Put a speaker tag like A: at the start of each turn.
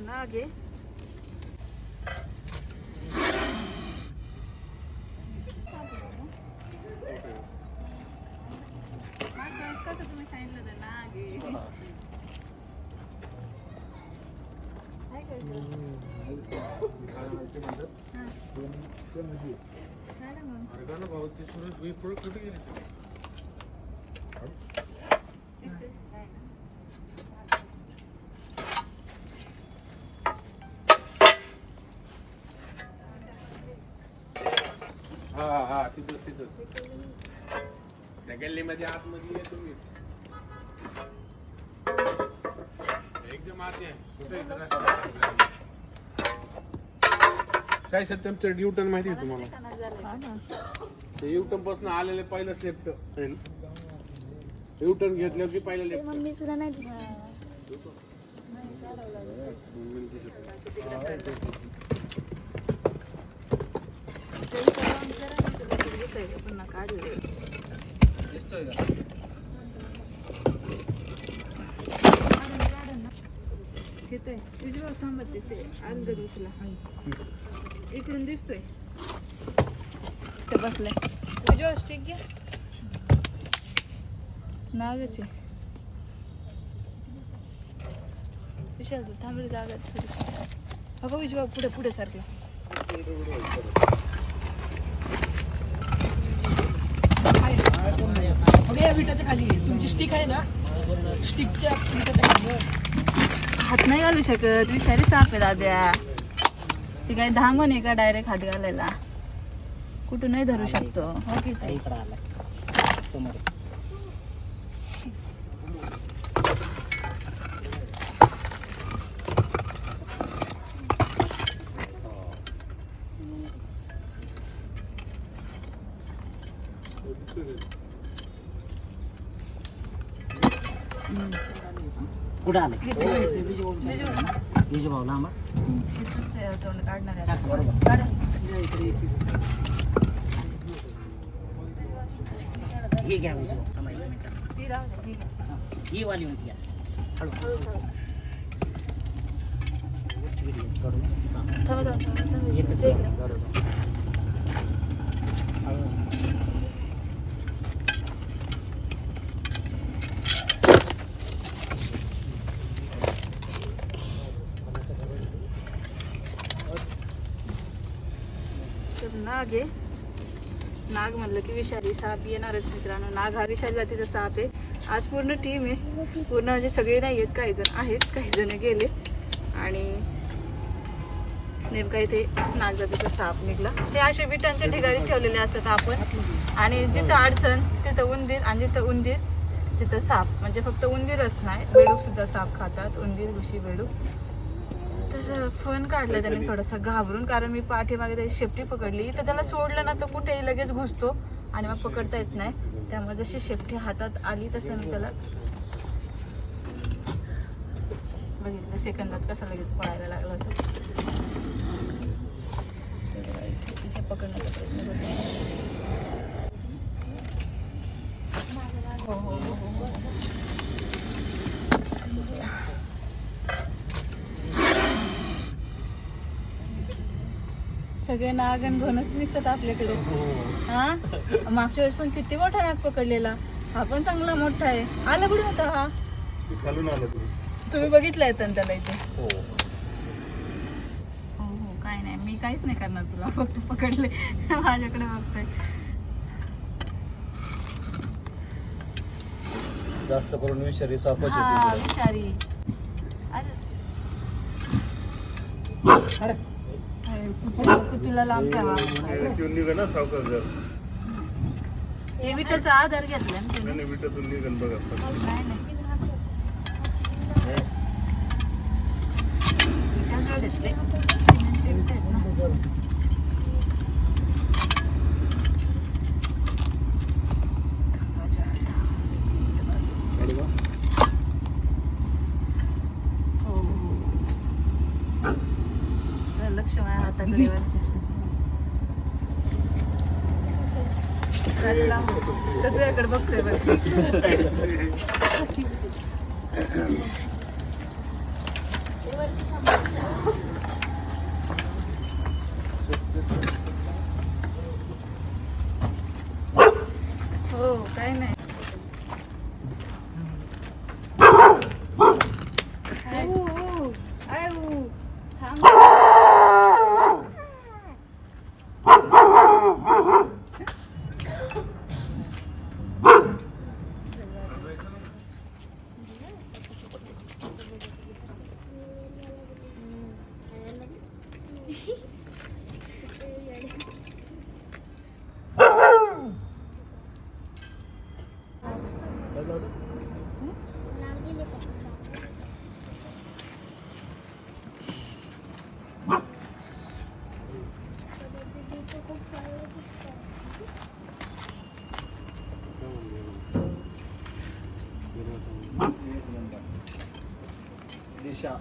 A: नाग आहे मागच्या वेळेस कसं तुम्ही सांगितलं होतं नाग आहे. काय करतो? हा. काढा मग. दिसते? नाही ना.
B: हा हा तिथं तिथं त्या गल्लीमध्ये आतमध्ये ये तुम्ही. एकदम आत आहे कुठे काय सत्यमचं युटर्न माहिती आहे तुम्हाला. ते युटर्नपासून आलेले पहिलं लेफ्ट युटर्न घेतलं की पहिलं लेफ्ट
C: मम्मी तुला नाही दिसत
A: ते इथं लावून जरा नाही तर लगेच दिसायचं पुन्हा काढले तिथे उजवा थांबत तिथे अंगद उचला. इकडून दिसतोय. ते बसलाय उजवा स्टिक घ्या नागच. आहे विशाल तू थांबली जागा आहे थोडीशी. अगं उजवा पुढे पुढे सारखं.
D: मग या विटाच्या खाली. तुमची स्टिक आहे ना? स्टिकच्या विटाच्या खाली.
A: हात नाही घालू शकत. विषारी साप आहे दाद्या. ती काय धामण आहे का डायरेक्ट हात घालायला? कुठूनही धरू शकतो. हो की ताई
D: इकडं आला. समोर कुठं आलं? विजू भाऊ लांबा
A: तोंड काढणार.
D: हे घ्या विजू. हा, ही वाली होती घ्या हळू.
A: तर नाग आहे. नाग म्हणलं की विषारी साप येणारच मित्रांनो. नाग हा विषारी जातीचा साप आहे. आज पूर्ण टीम आहे. पूर्ण म्हणजे सगळे नाही आहेत काही जण आहेत काही जण गेले. आणि नेमका इथे नाग जातीचा साप निघला. ते असे विटांच्या ठिकाणी ठेवलेले असतात आपण. आणि जिथं अडचण तिथं उंदीर आणि जिथं उंदीर तिथं साप. म्हणजे फक्त उंदीरच नाही बेडूक सुद्धा साप खातात. उंदीर घुशी बेडूक. तर फोन काढला त्याने थोडासा घाबरून कारण मी पाठीमागे त्याची शेपटी पकडली. तर त्याला सोडलं ना तर कुठेही लगेच घुसतो आणि मग पकडता येत नाही. त्यामुळे जशी शेपटी हातात आली तसं मी त्याला बघितलं. सेकंदात कसा लगेच पळायला लागला होता. पकडण्याचा प्रयत्न करतो. हो हो हो हो हो सगळे नाग आणि घनच निघतात आपल्याकडे. हा. मागच्या वेळेस पण किती मोठा नाग पकडलेला. हा पण चांगला मोठा आहे. आला कुठे होता हा?
B: खालून आलं तुम्ही
A: बघितलंय त्याला इथे.
B: हो.
A: हो हो काय नाही. मी काहीच नाही करणार तुला. फक्त पकडले. माझ्याकडे बघतोय.
E: जास्त करून विषारी सापच
A: हा विषारी. अरे. तुला लांब ठेवा
B: निघा सावकाश जर
A: हे विटाचा आधार घेतला ना तुम्ही?
B: नाही विटातून निघन बघा
A: नाही, नाही. विटा ते. सिमेंटचे विटा आहेत ना. माझ्या हात. हो, हो, हो. जरा लक्ष माझ्या हाताकडे वरच्या. राजला तर तुझ्याकडे बघतोय बघ.
E: दिशा